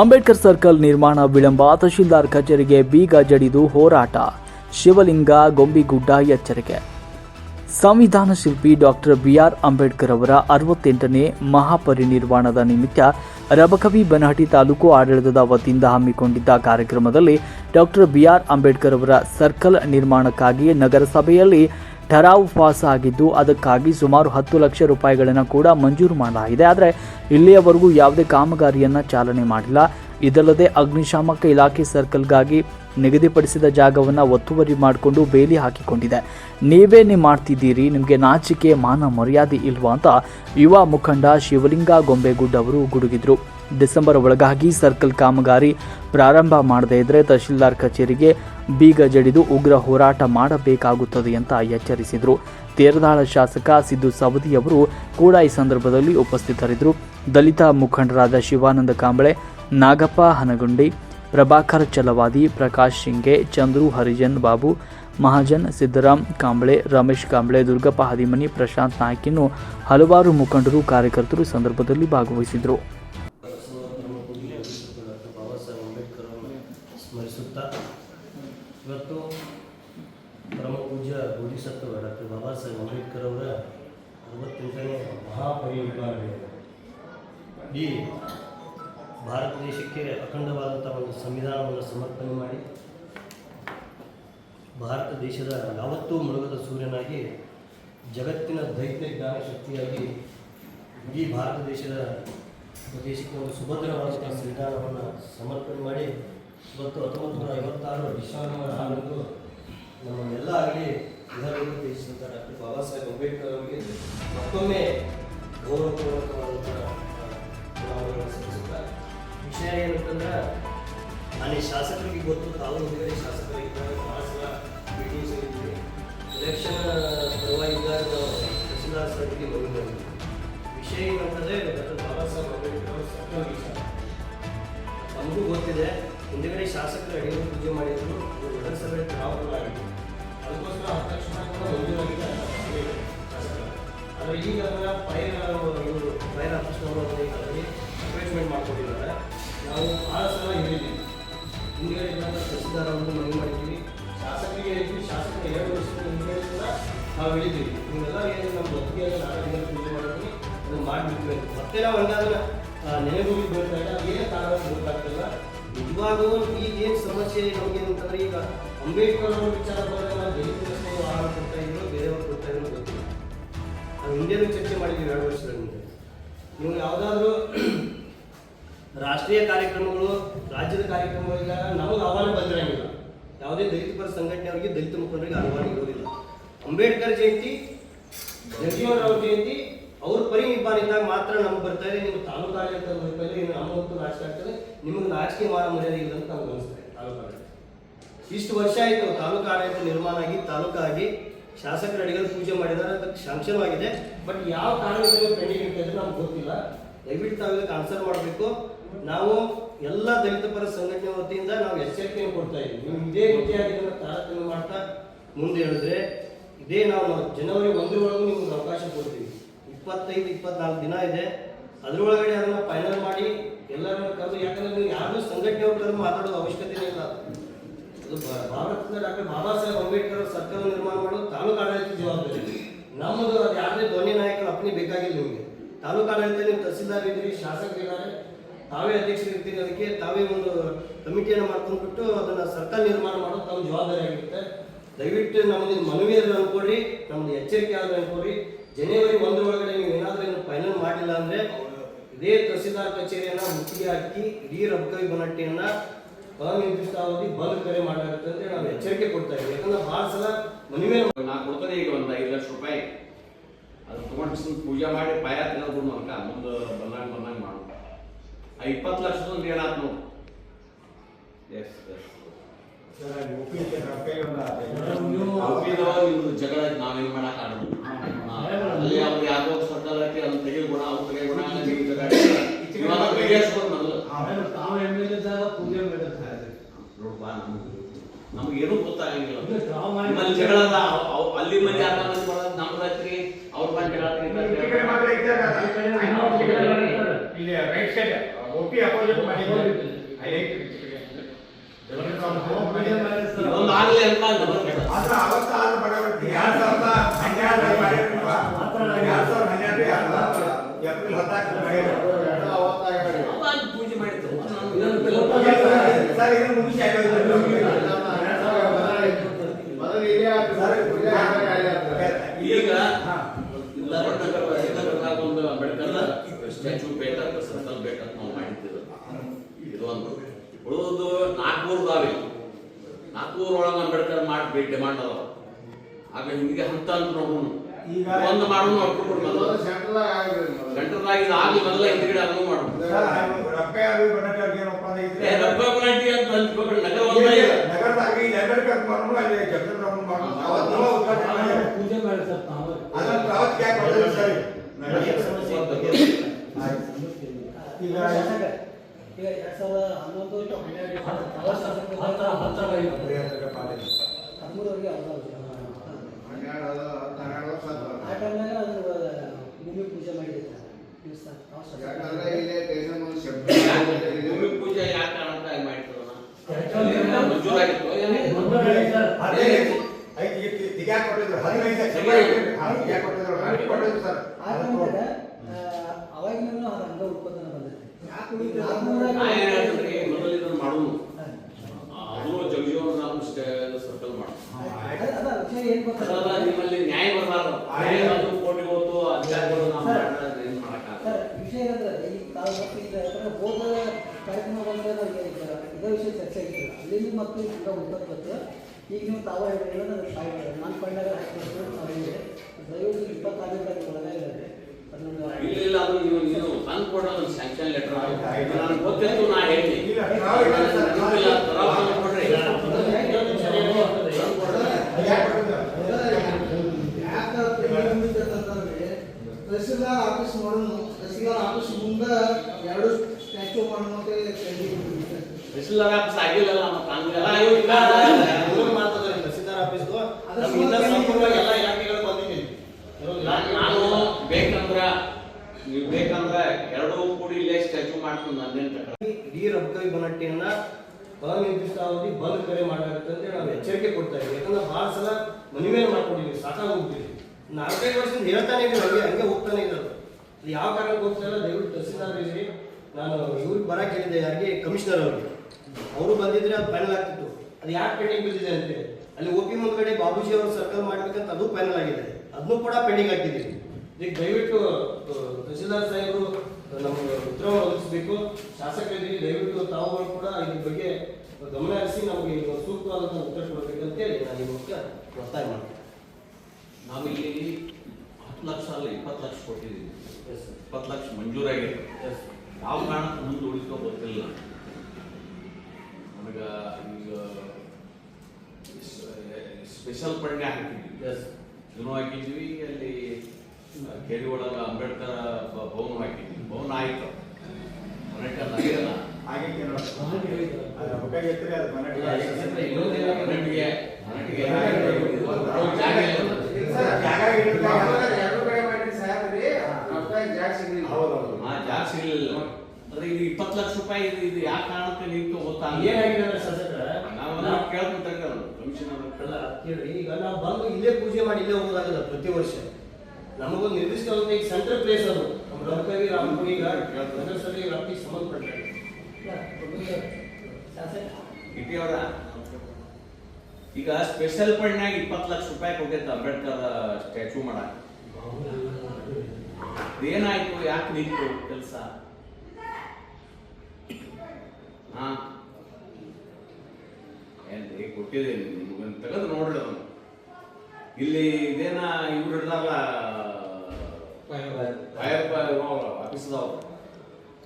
Ambedkar circle ನಿರ್ಮಾಣ ವಿಳಂಬ, ತಹಶೀಲ್ದಾರ್ ಕಚೇರಿಗೆ ಬೀಗ ಜಡಿದು ಹೋರಾಟ, ಶಿವಲಿಂಗ, ಗೊಂಬಿಗುಡ್ಡ ಎಚ್ಚರಿಕೆ. ಸಂವಿಧಾನ ಶಿಲ್ಪಿ ಡಾಕ್ಟರ್ ಬಿಆರ್ ಅಂಬೇಡ್ಕರ್ ಅವರ ಅರವತ್ತೆಂಟನೇ ಮಹಾಪರಿನಿರ್ವಾಣದ ನಿಮಿತ್ತ ರಬಕವಿ ಬನಹಟ್ಟಿ ತಾಲೂಕು ಆಡಳಿತದ ವತಿಯಿಂದ ಹಮ್ಮಿಕೊಂಡಿದ್ದ ಕಾರ್ಯಕ್ರಮದಲ್ಲಿ ಡಾಕ್ಟರ್ ಬಿಆರ್ ಅಂಬೇಡ್ಕರ್ ಅವರ ಸರ್ಕಲ್ ನಿರ್ಮಾಣಕ್ಕಾಗಿ ನಗರಸಭೆಯಲ್ಲಿ ಠರಾವು ಪಾಸ್ ಆಗಿದ್ದು, ಅದಕ್ಕಾಗಿ ಸುಮಾರು ಹತ್ತು ಲಕ್ಷ ರೂಪಾಯಿಗಳನ್ನು ಕೂಡ ಮಂಜೂರು ಮಾಡಲಾಗಿದೆ. ಆದರೆ, ಇಲ್ಲಿಯವರೆಗೂ ಯಾವುದೇ ಕಾಮಗಾರಿಯನ್ನು ಚಾಲನೆ ಮಾಡಿಲ್ಲ. ಇದಲ್ಲದೆ ಅಗ್ನಿಶಾಮಕ ಇಲಾಖೆ ಸರ್ಕಲ್ಗಾಗಿ ನಿಗದಿಪಡಿಸಿದ ಜಾಗವನ್ನು ಒತ್ತುವರಿ ಮಾಡಿಕೊಂಡು ಬೇಲಿ ಹಾಕಿಕೊಂಡಿದೆ. ನೀವೇ ನೀವು ಮಾಡ್ತಿದ್ದೀರಿ, ನಿಮಗೆ ನಾಚಿಕೆ, ಮಾನ ಮರ್ಯಾದೆ ಇಲ್ವಾ ಅಂತ ಯುವ ಮುಖಂಡ ಶಿವಲಿಂಗ ಗೊಂಬೆಗುಡ್ ಅವರು ಗುಡುಗಿದ್ರು. ಡಿಸೆಂಬರ್ ಒಳಗಾಗಿ ಸರ್ಕಲ್ ಕಾಮಗಾರಿ ಪ್ರಾರಂಭ ಮಾಡದೇ ಇದ್ರೆ ತಹಶೀಲ್ದಾರ್ ಕಚೇರಿಗೆ ಬೀಗ ಜಡಿದು ಉಗ್ರ ಹೋರಾಟ ಮಾಡಬೇಕಾಗುತ್ತದೆ ಅಂತ ಎಚ್ಚರಿಸಿದರು. ತೇರದಾಳ ಶಾಸಕ ಸಿದ್ದು ಸವದಿ ಅವರು ಕೂಡ ಈ ಸಂದರ್ಭದಲ್ಲಿ ಉಪಸ್ಥಿತರಿದ್ದರು ದಲಿತ ಮುಖಂಡರಾದ ಶಿವಾನಂದ ಕಾಂಬಳೆ, ನಾಗಪ್ಪ, ಹನಗುಂಡಿ ಪ್ರಭಾಕರ್ ಚಲವಾದಿ, ಪ್ರಕಾಶ್ ಶಿಂಗೆ, ಚಂದ್ರು, ಹರಿಜನ್ ಬಾಬು, ಮಹಾಜನ್, ಸಿದ್ದರಾಮ್ ಕಾಂಬಳೆ, ರಮೇಶ್ ಕಾಂಬಳೆ, ದುರ್ಗಪ್ಪ ಹದಿಮನಿ, ಪ್ರಶಾಂತ್ ನಾಯ್ಕ್ ಇನ್ನು ಹಲವಾರು ಮುಖಂಡರು, ಕಾರ್ಯಕರ್ತರು ಸಂದರ್ಭದಲ್ಲಿ ಭಾಗವಹಿಸಿದರು. ಇವತ್ತು ಪರಮ ಪೂಜ್ಯ ಬೋಧಿಸತ್ವ ಡಾಕ್ಟರ್ ಬಾಬಾ ಸಾಹೇಬ್ ಅಂಬೇಡ್ಕರ್ ಅವರ ಅರವತ್ತೆಂಟನೇ ಮಹಾಪರಿನಿರ್ವಾಣ ಈ ಭಾರತ ದೇಶಕ್ಕೆ ಅಖಂಡವಾದಂಥ ಒಂದು ಸಂವಿಧಾನವನ್ನು ಸಮರ್ಪಣೆ ಮಾಡಿ ಭಾರತ ದೇಶದ ಯಾವತ್ತೂ ಮುಳುಗದ ಸೂರ್ಯನಾಗಿ, ಜಗತ್ತಿನ ದೈತ್ಯ ಜ್ಞಾನ ಶಕ್ತಿಯಾಗಿ ಇಡೀ ಭಾರತ ದೇಶದ ದೇಶಕ್ಕೆ ಒಂದು ಸುಭದ್ರವಾದಂಥ ಸಂವಿಧಾನವನ್ನು ಸಮರ್ಪಣೆ ಮಾಡಿ ಇವತ್ತು ಹತ್ತೊಂಬತ್ತು ನೂರ ಐವತ್ತಾರು ಡಿಸೆಂಬರ್ ಆರಂದು ನಮ್ಮನ್ನೆಲ್ಲ ಆಗಲಿ ಇದರಲ್ಲಿ ದೇಶದಂಥ ಡಾಕ್ಟರ್ ಬಾಬಾ ಸಾಹೇಬ್ ಅಂಬೇಡ್ಕರ್ ಅವರಿಗೆ ಮತ್ತೊಮ್ಮೆ ಗೌರವಪೂರ್ವಕವಾದಂಥ ವಿಷಯ ಏನಂತಂದ್ರೆ, ಅಲ್ಲಿ ಶಾಸಕರಿಗೆ ಗೊತ್ತು ತಾವು ಹಿಂದ್ಗಡೆ ಶಾಸಕರಿದ್ದಾರೆ ಭಾಳ ಸಲ ಮೀಟಿಂಗ್ಸ್ ಇದ್ದೀವಿ ಎಲೆಕ್ಷನ್ ಪರವಾಗಿದ್ದಾಗ ತಹಸೀಲ್ದಾರ್ ಸರ್ಗೆ ಮನವಿ ವಿಷಯ ಏನಂತಂದರೆ, ಡಾಕ್ಟರ್ ಬಾಬಾ ಸಾಹೇಬ್ ಅಂಬೇಡ್ಕರ್ ವಿಚಾರ ನಮಗೂ ಗೊತ್ತಿದೆ ಹಿಂದ್ಗಡೆ ಶಾಸಕರು ಅಡಿಗೆ ಪೂಜೆ ಮಾಡಿದ್ರು, ಅದು ನಗರಸಭೆ ಆಗಿದೆ ಅದಕ್ಕೋಸ್ಕರ ಹತ್ತು ಕೂಡ ಮಂಜೂರಾಗಿದೆ ಶಾಸಕರು. ಆದರೆ ಈಗ ಅದನ್ನ ಫೈರ್ ಇವರು ಫೈರ್ ಆಫೀಸ್ನವರು ಅದರಲ್ಲಿ ಅಟ್ಯಾಚ್ಮೆಂಟ್ ಮಾಡ್ಕೊಟ್ಟಿದ್ದಾರೆ ನಾವು ಭಾಳ ಸಲ ಹೇಳಿದ್ದೀವಿ. ಹಿಂಗೆ ತಹಸೀಲ್ದಾರ್ ಅವರನ್ನು ಮನವಿ ಮಾಡಿದ್ದೀವಿ ಶಾಸಕರಿಗೆ ಹೇಳ್ತೀವಿ, ಶಾಸಕರು ಎರಡು ವರ್ಷದ ಹಿಂದೆ ಕೂಡ ನಾವು ಹೇಳಿದ್ದೀವಿ. ನೀವೆಲ್ಲ ಏನು ನಮ್ಮ ಒತ್ತಿಗೆ ನಾಳೆ ಪೂಜೆ ಮಾಡಿದ್ವಿ ಅದನ್ನು ಮಾಡಿಬಿಟ್ವಿ ಅಂತ ಮತ್ತೆ ನಾವು ಹಂಗಾದ್ರೆ ನೆನೆಗುಡಿ ಬೀಳ್ತಾ ಇಲ್ಲ. ಏನು ಕಾರಣ ಗೊತ್ತಾಗ್ತಿಲ್ಲ. ನಿಜವಾಗೂ ಈಗ ಏನು ಸಮಸ್ಯೆ ನಮಗೆ ಅಂತಂದ್ರೆ ಈಗ ಅಂಬೇಡ್ಕರ್ ಅವ್ರ ವಿಚಾರ ಬಂದಾಗ ನಾವು ದಲಿತರಷ್ಟು ಆಹಾರ ಕೊಡ್ತಾ ಇದ್ರು, ಬೇರೆಯವ್ರು ಕೊಡ್ತಾ ಇದ್ರು ಗೊತ್ತಿಲ್ಲ. ನಾವು ಹಿಂದೆನೂ ಚರ್ಚೆ ಮಾಡಿದ್ದೀವಿ ಎರಡು ವರ್ಷದ ಹಿಂದೆ ನೀವು ಯಾವುದಾದ್ರೂ ರಾಷ್ಟ್ರೀಯ ಕಾರ್ಯಕ್ರಮಗಳು, ರಾಜ್ಯದ ಕಾರ್ಯಕ್ರಮಗಳಿಲ್ಲ ನಮಗೆ ಆಹ್ವಾನ ಬಂದಿರಂಗಿಲ್ಲ. ಯಾವುದೇ ದಲಿತ ಪರ ಸಂಘಟನೆಯವರಿಗೆ ದಲಿತ ಮುಖಂಡರಿಗೆ ಆಹ್ವಾನ ಇರೋದಿಲ್ಲ. ಅಂಬೇಡ್ಕರ್ ಜಯಂತಿ ಜಗಜೀವನರಾವ್ ಜಯಂತಿ, ಅವ್ರ ಪರಿನಿಬ್ಬಾನ ಇದ್ದಾಗ ಮಾತ್ರ ನಮ್ಗೆ ಬರ್ತಾ ಇದೆ. ನಿಮ್ಮ ತಾಲೂಕು ಆಡಳಿತ ಇನ್ನು ನಮ್ಮ ಹೊತ್ತು ನಾಚಿಕೆ ಆಗ್ತದೆ ನಿಮಗೆ ರಾಜಕೀಯ ಮಾರ ಮರ್ಯಾದೆ ಇಲ್ಲ ಅಂತ ನಮ್ಗೆ ಅನಿಸ್ತದೆ ತಾಲೂಕು ಆಡಳಿತ. ಇಷ್ಟು ವರ್ಷ ಆಯಿತು ತಾಲೂಕು ಆಡಳಿತ ನಿರ್ಮಾಣ ಆಗಿ ತಾಲೂಕಾಗಿ ಶಾಸಕರ ಅಡಿಗರು ಪೂಜೆ ಮಾಡಿದಾರೆ ಅದಕ್ಕೆ ಶಾಂಕ್ಷನ್ ಬಟ್ ಯಾವ ಕಾರಣದಿಂದ ಪೆಂಡಿಂಗ್ ಇರ್ತದೆ ನಮ್ಗೆ ಗೊತ್ತಿಲ್ಲ. ದಯವಿಟ್ಟು ತಾವು ಇದಕ್ಕೆ ಆನ್ಸರ್ ಮಾಡಬೇಕು. ನಾವು ಎಲ್ಲ ದಲಿತ ಪರ ಸಂಘಟನೆ ವತಿಯಿಂದ ನಾವು ಎಚ್ಚರಿಕೆಯನ್ನು ಕೊಡ್ತಾ ಇದ್ದೀವಿ. ನೀವು ಇದೇ ರೀತಿಯಾಗಿ ಇದನ್ನು ತಾರತಮ್ಯ ಮಾಡ್ತಾ ಮುಂದೆ ಹೇಳಿದ್ರೆ, ಇದೇ ನಾವು ಜನವರಿ ಒಂದರೊಳಗೂ ನಿಮ್ಗೆ ಅವಕಾಶ ಕೊಡ್ತೀವಿ. ಇಪ್ಪತ್ತೈದು, ಇಪ್ಪತ್ನಾಲ್ಕು ದಿನ ಇದೆ. ಅದರೊಳಗಡೆ ಅದನ್ನು ಫೈನಲ್ ಮಾಡಿ ಎಲ್ಲರನ್ನು ಕರೆದು, ಯಾಕಂದ್ರೆ ನೀವು ಯಾರನ್ನೂ ಸಂಘಟನೆಯವ್ರ ಕರೆದು ಮಾತಾಡೋದು ಅವಶ್ಯಕತೆ ಇಲ್ಲ. ಅದು ಭಾರತದ ಡಾಕ್ಟರ್ ಬಾಬಾ ಸಾಹೇಬ್ ಅಂಬೇಡ್ಕರ್ ಸರ್ಕಾರ ನಿರ್ಮಾಣ ಮಾಡೋದು ತಾಲೂಕು ಆಡಳಿತ ಜವಾಬ್ದಾರಿ. ನಮ್ಮದು ಅದು ಯಾರದೇ ಧ್ವನಿ ನಾಯಕರು ಅಪ್ಪಣೆ ಬೇಕಾಗಿಲ್ಲ ನಿಮಗೆ. ತಾಲೂಕು ಆಡಳಿತ ನೀವು ತಹಸೀಲ್ದಾರ್ ಇದ್ದೀರಿ, ಶಾಸಕರಿದ್ದಾರೆ. ತಾವೇ ಅಧ್ಯಕ್ಷರು ಇರ್ತೀರಿ ಅದಕ್ಕೆ ತಾವೇ ಒಂದು ಕಮಿಟಿಯನ್ನು ಮಾಡ್ಕೊಂಡ್ಬಿಟ್ಟು ಅದನ್ನು ಸರ್ಕಾರ ನಿರ್ಮಾಣ ಮಾಡೋದು ತಮ್ಮ ಜವಾಬ್ದಾರಿ ಆಗಿರುತ್ತೆ. ದಯವಿಟ್ಟು ನಮ್ಮದು ಮನವಿ ಆದ್ರೆ ಅನ್ಕೊಡ್ರಿ ನಮ್ದು ಎಚ್ಚರಿಕೆ ಆದ್ರೆ ಅನ್ಕೊಡ್ರಿ ಜನವರಿ ಒಂದರ ಒಳಗಡೆ ನೀವು ಏನಾದರೂ ಏನು ಫೈನಲ್ ಮಾಡಿಲ್ಲ ಅಂದರೆ ಇದೇ ತಹಸೀಲ್ದಾರ್ ಕಚೇರಿಯನ್ನು ಮುತ್ತಿಗೆ ಹಾಕಿ ಇಡೀ ರಬ್ಕವಿ ಅನಿರ್ದಿಷ್ಟ ಅವಧಿ ಬಂದ್ ಕರೆ ಮಾಡಲಾಗುತ್ತೆ ಅಂತ ನಾವು ಎಚ್ಚರಿಕೆ ಕೊಡ್ತಾ ಇದ್ದೀವಿ. ಯಾಕಂದ್ರೆ ಭಾಳ ಸಲ ಮನವಿ ನಾ ಕೊಡ್ತಾರೆ ಈಗ ಒಂದು ಐದು ಲಕ್ಷ ರೂಪಾಯಿ. ಅದು ತೊಗೊಂಡು ಪೂಜೆ ಮಾಡಿ ಪಾಯ ತಿನ್ನೋದು ಅನ್ಕ. ಮುಂದೆ ಬಂದಾಗ ಬಂದಾಗ ಆ ಇಪ್ಪತ್ತು ಲಕ್ಷದೊಂದು ಏನಾದ್ರು ನೋಡು. ಎಸ್ ಎಸ್ ನಿಮ್ದು ಜಗಳ ನಾವೇನ್ ಮಾಡಕ್ ಆಡೋದು. ಅಲ್ಲಿ ಅವ್ರು ಸರ್ಕಲ್ ಐತಿ ಅಲ್ಲಿ ತೆಗಿ ಗುಣ ಅವ್ರು ತೆಗಿ ಗುಣ ನೀವು ಜಗಳ ಆಡಿ. ಇವಾಗ ಬಗೆಹರಿಸ್ಬೋದು ಮೊದಲು. ತಾವು ಎಂ ಎಲ್ ಇದ್ದಾಗ ಪೂಜೆ ಮಾಡಿರ್ತಾರೆ ನೋಡ್ಬಾ ನಮ್ಗೆ ನಮಗೇನು ಗೊತ್ತಾಗಂಗಿಲ್ಲ. ನಿಮ್ಮಲ್ಲಿ ಜಗಳ ಅಲ್ಲಿ ಮಂದಿ ಅರ್ಧ ಮಂದಿ ಬರೋದು ನಮ್ಮ ರೈತರಿಗೆ ಅವ್ರ ಬಂದು ಜಗಳ ತೆಗಿತಾರೆ. ಇಲ್ಲಿ ರೈಟ್ ಸೈಡ್ ಒಪ್ಪಿ ಅಪೋಸಿಟ್ ಆದ್ರೆ ಅವತ್ತ ಆದ ಬಡವರಿಗೆ ಎರಡ್ ಸಾವಿರದ ಹನ್ನೆರಡು ಮಾಡಿದ್ರಲ್ವಾ? ಎರಡ್ ಸಾವಿರದ ಹನ್ನೆರಡು ಎರಡ್ ಸಾವಿರದ ಏಪ್ರಿಲ್ ಹತ್ತಾರು ಮಾಡಿದ್ರು. ಅವಾಗ ಪೂಜೆ ಮಾಡಿದ್ರು. ಸರ್ ಇದನ್ನು ಮುಗಿಸಿ ಆಗೋದು. ಈಗ ಹಾ. ಒಂದು ಅಂಬೇಡ್ಕರ್ ಸ್ಟ್ಯಾಚು ಬೇಕಂತ ಸರ್ಕಲ್ ಬೇಕಂತ ನಾವು ಮಾಡಿದ್ದೇವೆ ಇದು ಒಂದು ಉಳಿದು ನಾಲ್ಕೂರು ದಾವಿ ನಾಲ್ಕೂರು ಒಳಗೆ ಅಂಬೇಡ್ಕರ್ ಮಾಡಿ ಡಿಮಾಂಡ್ ಅದ ಆಗ ಹಿಂದಿಗೆ ಹಂತ ಅಂತ ನೋಡೋಣ ಈಗ ಒಂದು ಮಾಡೋಣ ಸೆಂಟ್ರಲ್ ಆಗಿ ಆಗ್ಲಿ ಮೊದಲ. ಹಿಂದ್ಗಡೆ ಅದನ್ನು ಮಾಡೋಣ ನಗರ ಒಂದೇ. ನಗರದಾಗಿ ಅಂಬೇಡ್ಕರ್ ಮಾಡೋಣ ಅಲ್ಲಿ ಮಾಡೋಣ ಅವತ್ತು ನಾವು ಉದ್ಘಾಟನೆ ಮಾಡಿದ್ದೇವೆ. ಪೂಜೆ ಮಾಡಿ ಸರ್ ತಾವು ಅದನ್ನ ಪ್ರವಚನ ಯಾಕೆ ಕೊಡಲಿಲ್ಲ ಸರ್ ಏನು ಸಮಸ್ಯೆ ಇತ್ತು? ಈಗ ಈಗ ಎರಡ್ ಸಾವಿರದ ಹನ್ನೊಂದು ಟು ಹನ್ನೆರಡು ಹದಿಮೂರವರೆಗೆ ಆ ಟೈಮ್ನಾಗ ಅದು ಭೂಮಿ ಪೂಜೆ ಮಾಡಿದ್ದೆ. ಭೂಮಿ ಪೂಜೆ ಯಾಕೆ ಕಾರಣಕ್ಕ ಆಗಿ ಮಾಡಿದ್ರು ಕೊಟ್ಟಿದ್ರು ಹದಿನೈದು ಲಕ್ಷ ಹಂಗೆ ಯಾಕೆ ಕೊಟ್ಟಿದ್ರು. ಸರ್. ಕೊಟ್ಟಿದ್ರು. ಸರ್ ಆ ಟೈಮ್ನಾಗ ಅವಾಗಿನ ಅದು ಹಂಗ ಉತ್ಪನ್ನ ಬಂದೈತೆ ಮಾಡೋನು ಅದು ಜಗಜೀವನ ರಾಮ್ ಸರ್ಕಲ್ ಮಾಡು ಅದ ವಿಷಯ ಏನ್ ಅದಲ್ಲ ಗೊತ್ತಲ್ಲ ನಿಮ್ಮಲ್ಲಿ ನ್ಯಾಯ ಬರಲಾರ್ದು ನ್ಯಾಯ ಅದು ಕೋಟಿ ಹೋತು ಅಧಿಕಾರಿಗಳು ನಾವು ಮಾಡ್ತಾರೆ ಏನ್ ಮಾಡಕ್ಕಾಗಲ್ಲ. ವಿಷಯ ಏನಂದ್ರೆ ಈ ತಾವು ಗೊತ್ತಿಲ್ಲ ಯಾಕಂದ್ರೆ ಹೋದ ಕಾರ್ಯಕ್ರಮ ಬಂದ್ರೆ ಇದೇ ವಿಷಯ ಚರ್ಚೆ ಆಗಿತ್ತು ಅಲ್ಲಿಂದ ಮತ್ತು ಈಗ ಉತ್ಪತ್ತಿ ಈಗ ನೀವು ತಾವು ಹೇಳಿದ್ರೆ ನನ್ನ ಸಾಯ್ತಾರೆ ನಾನು ಫಂಡಾಗ ಹಾಕ್ಬೇಕು ನಾವು ಹೇಳಿದೆ ದಯವಿಟ್ಟು ಇಪ್ಪತ್ತಾರನೇ ತಾರೀಕು ಒಳಗೆ ಹೇಳಿದೆ ಅದು ನಮ್ಗೆ ಇಲ್ಲ ಇಲ್ಲ ಅದು ನೀವು ನೀವು ತಂದು ಕೊಡೋ ಒಂದು ಸ್ಯಾಂಕ್ಷನ್ ಲೆಟರ್ ನನಗೆ ಗೊತ್ತಿತ್ತು ನಾ ಹೇಳ್ತೀನಿ ಇಲ್ಲ, ನಾವು ಇಲ್ಲ ಸರ್. ಇಲ್ಲ, ತರಾವ್ ತಂದು ಕೊಡ್ರಿ ತಹಸೀಲ್ದಾರ್ ಆಫೀಸ್ ಮಾಡೋನು ತಹಸೀಲ್ದಾರ್ ಆಫೀಸ್ ಮುಂದೆ ಎರಡು ಸ್ಟ್ಯಾಚು ಮಾಡೋಣ. ತಹಸೀಲ್ದಾರ್ ಆಫೀಸ್ ಆಗಿಲ್ಲ ನಮ್ಮ ಹಂಗೆಲ್ಲ ಇವು ಇಲ್ಲ ಮೂರು ಮಾತಾಡ್ತಾರೆ ತಹಸೀಲ್ದಾರ್ ಆಫೀಸ್ದು ನಮ್ಗೆ ಇನ್ನೂ ಸಂಪೂರ್ಣವಾಗಿ ಎಲ್ಲ ಇಲಾಖೆಗಳು ಬಂದಿದ್ದೀವಿ ನಾನ್- ನಾನು ಬೇಕಂದ್ರ ನೀವು ಬೇಕಂದ್ರ ಎರಡೂ ಕೂಡಿ ಇಲ್ಲೇ ಸ್ಟ್ಯಾಚು ಮಾಡ್ತೀನಿ ನಂದೇನ್ ತಕ ಇಡೀ ರಬ್ಕವಿ ಬನಟ್ಟಿಯನ್ನ ಅನಿರ್ದಿಷ್ಟಾವಧಿ ಬಂದ್ ಕರೆ ಮಾಡಲಾಗುತ್ತೆ ಅಂತ ನಾವು ಎಚ್ಚರಿಕೆ ಕೊಡ್ತಾ ಇದ್ದೀವಿ. ಯಾಕಂದ್ರೆ ಭಾಳ ಸಲ ಮನೆ ಮೇಲೆ ಮಾಡ್ಕೊಂಡಿದ್ದೀವಿ. ಸಾಕಾಗಿ ಹೋಗ್ತೀವಿ ನಾಲ್ಕೈದು ವರ್ಷದಿಂದ ಹೇಳ್ತಾನೆ ಇದ್ದೀವಿ ಹಂಗೆ ಹಂಗೆ ಹೋಗ್ತಾನೆ ಇದ್ದಾರೆ ಅದು. ಯಾವ ಕಾರಣಕ್ಕೆ ಹೋಗ್ತಾ ಇಲ್ಲ. ದಯವಿಟ್ಟು ತಹಸೀಲ್ದಾರ್ ನಾನು ಇವ್ರಿಗೆ ಬರ ಕೇಳಿದ್ದೆ ಯಾರಿಗೆ? ಕಮಿಷನರ್ ಅವ್ರಿಗೆ. ಅವರು ಬಂದಿದ್ರೆ ಅದು ಫೈನಲ್ ಆಗ್ತಿತ್ತು. ಅದು ಯಾಕೆ ಪೆಂಡಿಂಗ್ ಬಿದ್ದಿದೆ ಅಂತೇಳಿ ಅಲ್ಲಿ ಒ ಪಿ ಮುಂದ್ಗಡೆ ಬಾಬುಜಿ ಅವರು ಸರ್ಕಲ್ ಮಾಡ್ಬೇಕಂತ ಅದು ಫೈನಲ್ ಆಗಿದೆ. ಅದನ್ನು ಕೂಡ ಪೆಂಡಿಂಗ್ ಹಾಕಿದ್ದೀವಿ. ಈಗ ದಯವಿಟ್ಟು ತಹಸೀಲ್ದಾರ್ ಸಾಹೇಬರು ನಮಗೆ ಉತ್ತರ ಒದಗಿಸಬೇಕು. ಶಾಸಕರಿಗೆ ದಯವಿಟ್ಟು ತಾವುಗಳು ಕೂಡ ಇದ್ರ ಬಗ್ಗೆ ಗಮನ ಹರಿಸಿ ನಮಗೆ ಈಗ ಸೂಕ್ತವಾದಂಥ ಉತ್ತರ ಕೊಡಬೇಕಂತೇಳಿ ನಾನು ಮೂಲಕ ಒತ್ತಾಯ ಮಾಡ್ತೀನಿ. ನಾವು ಇಲ್ಲಿ ಹತ್ತು ಲಕ್ಷ ಅಲ್ಲ ಇಪ್ಪತ್ತು ಲಕ್ಷ ಕೊಟ್ಟಿದ್ದೀವಿ. ಇಪ್ಪತ್ತು ಲಕ್ಷ ಮಂಜೂರಾಗಿದೆ ಯಾವ ಕಾರಣಕ್ಕೆ ಮುಂದೆ ಉಳಿಸ್ಕೋ ಗೊತ್ತಿಲ್ಲ. ನಮಗೆ ಈಗ ಸ್ಪೆಷಲ್ ಪಣ್ಯ ಹಾಕಿದ್ವಿ ಎಸ್ ಇದನ್ನು ಹಾಕಿದ್ವಿ ಅಲ್ಲಿ ಕೆರೆ ಒಳಗ ಅಂಬೇಡ್ಕರ್ ಭವನ ಹಾಕಿದ್ವಿ. ಭವನ ಆಯ್ತು. ಜಾಗ ಸಿಗ್ಲಿಲ್ಲ. ಅಂದ್ರೆ ಇದು ಇಪ್ಪತ್ತು ಲಕ್ಷ ರೂಪಾಯಿ ಇದು ಯಾಕೆ ಯಾವ ಕಾರಣಕ್ಕೆ ನಿಂತು ಗೊತ್ತಾ ಏನಾಗಿದೆ ನಾವು ಕೇಳ್ಕೊಂತಾರೆ ಕಮಿಷನರ್ ಅಲ್ಲ ಕೇಳಿ. ಈಗ ನಾವು ಬಂದು ಇಲ್ಲೇ ಪೂಜೆ ಮಾಡಿ ಇಲ್ಲೇ ಹೋಗೋದಾಗಲ್ಲ ಪ್ರತಿ ವರ್ಷ. ನಮಗೊಂದು ನಿರ್ದಿಷ್ಟವಾದ ಈಗ ಸೆಂಟ್ರಲ್ ಪ್ಲೇಸ್ ಅದು. ನಮ್ಮ ರೊಕ್ಕವಿ ರಾಮಪುರಿ ಈಗ ನಗರಸಭೆ ವ್ಯಾಪ್ತಿಗೆ ಸಂಬಂಧಪಟ್ಟ ಇಟ್ಟಿಯವರ ಈಗ ಸ್ಪೆಷಲ್ ಫಂಡ್ನಾಗ ಇಪ್ಪತ್ತು ಲಕ್ಷ ರೂಪಾಯಿ ಕೊಟ್ಟಿತ್ತು ಅಂಬೇಡ್ಕರ್ ಸ್ಟ್ಯಾಚು ಮಾಡ ಏನಾಯ್ತು ಯಾಕೆ ನಿಂತು ಕೆಲಸ? ಹಾ. ಏನ್ರಿ ಕೊಟ್ಟಿದ್ದೀನಿ ನಿಮ್ಗೆ. ತೆಗೆದು ನೋಡ್ರಿ ಅದನ್ನ. ಇಲ್ಲಿ ಇದೇನಾ ಇವ್ರು ಹಿಡ್ದಾರಲ್ಲ ಆಫೀಸ್ದವ್ರು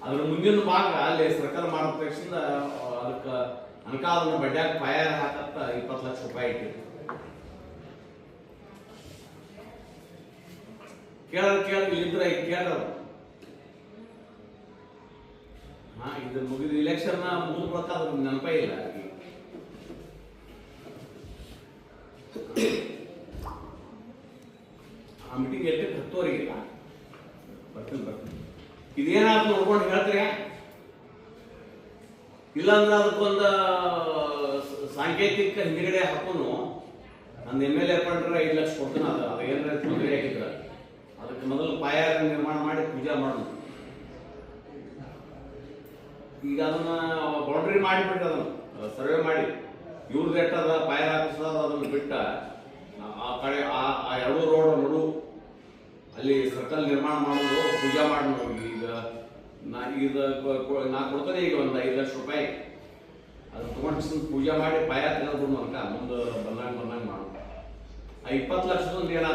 ಅದ್ರ ಮುಂದಿನ ಭಾಗ ಅಲ್ಲಿ ಸರ್ಕಾರ ಮಾಡಿದ ತಕ್ಷಣ ಅದಕ್ಕೆ ಅನ್ಕಾದನ್ನ ಬಡ್ಡ್ಯಾಗ ಫೈರ್ ಹಾಕತ್ತ ಇಪ್ಪತ್ತು ಲಕ್ಷ ರೂಪಾಯಿ ಇಟ್ಟಿದ್ರು ಕೇಳ ಕೇಳ ಇದ್ರೆ ಕೇಳ ಹಾ, ಇದು ಮುಗಿದ ಇಲೆಕ್ಷನ್ ಮುಗಿದ ಬರ್ತಾ ನೆನಪೇ ಇಲ್ಲ. ಇದೇನಾದ್ರು ನೋಡ್ಕೊಂಡು ಹೇಳ್ತೀರಿ? ಇಲ್ಲಾಂದ್ರೆ ಅದಕ್ಕೊಂದು ಸಾಂಕೇತಿಕ ಹಿಂದ್ಗಡೆ ಹಾಕೋನು ನನ್ನ ಎಂ ಎಲ್ ಎ ಪಂಡ್ರೆ ಐದು ಲಕ್ಷ ಕೊಡ್ತಾನೆ, ಅದು ಅದು ಏನಾರ ತೊಂದರೆ ಆಗಿದ್ರೆ, ಅದಕ್ಕೆ ಮೊದಲು ಪಾಯ ನಿರ್ಮಾಣ ಮಾಡಿ ಪೂಜೆ ಮಾಡೋದು ಈಗ ಅದನ್ನ ಬೌಂಡ್ರಿ ಮಾಡಿಬಿಟ್ರೆ ಅದನ್ನು ಸರ್ವೆ ಮಾಡಿ. ಇವ್ರದ್ದು ಎಟ್ಟದ ಫೈರ್ ಆಫೀಸರ್ ಅದನ್ನು ಬಿಟ್ಟ, ಆ- ಕಡೆ, ಆ ಎರಡು ರೋಡ್ ನಡು ಅಲ್ಲಿ ಸರ್ಕಲ್ ನಿರ್ಮಾಣ ಮಾಡೋದು, ಪೂಜೆ ಮಾಡೋದು ಈಗ ನಾ ಈಗ ನಾ ಕೊಡ್ತೇನೆ ಈಗ ಒಂದು ಐದು ಲಕ್ಷ ರೂಪಾಯಿ. ಅದು ತೊಗೊಂಡು ಪೂಜೆ ಮಾಡಿ ಪಾಯ ತಿನ್ನೋದು ಅನ್ಕ ಮುಂದೆ ಬಂದಂಗೆ ಬಂದಂಗೆ ಮಾಡೋದು ಆ ಇಪ್ಪತ್ತು ಲಕ್ಷದ ಏನಾಗ್ತದೆ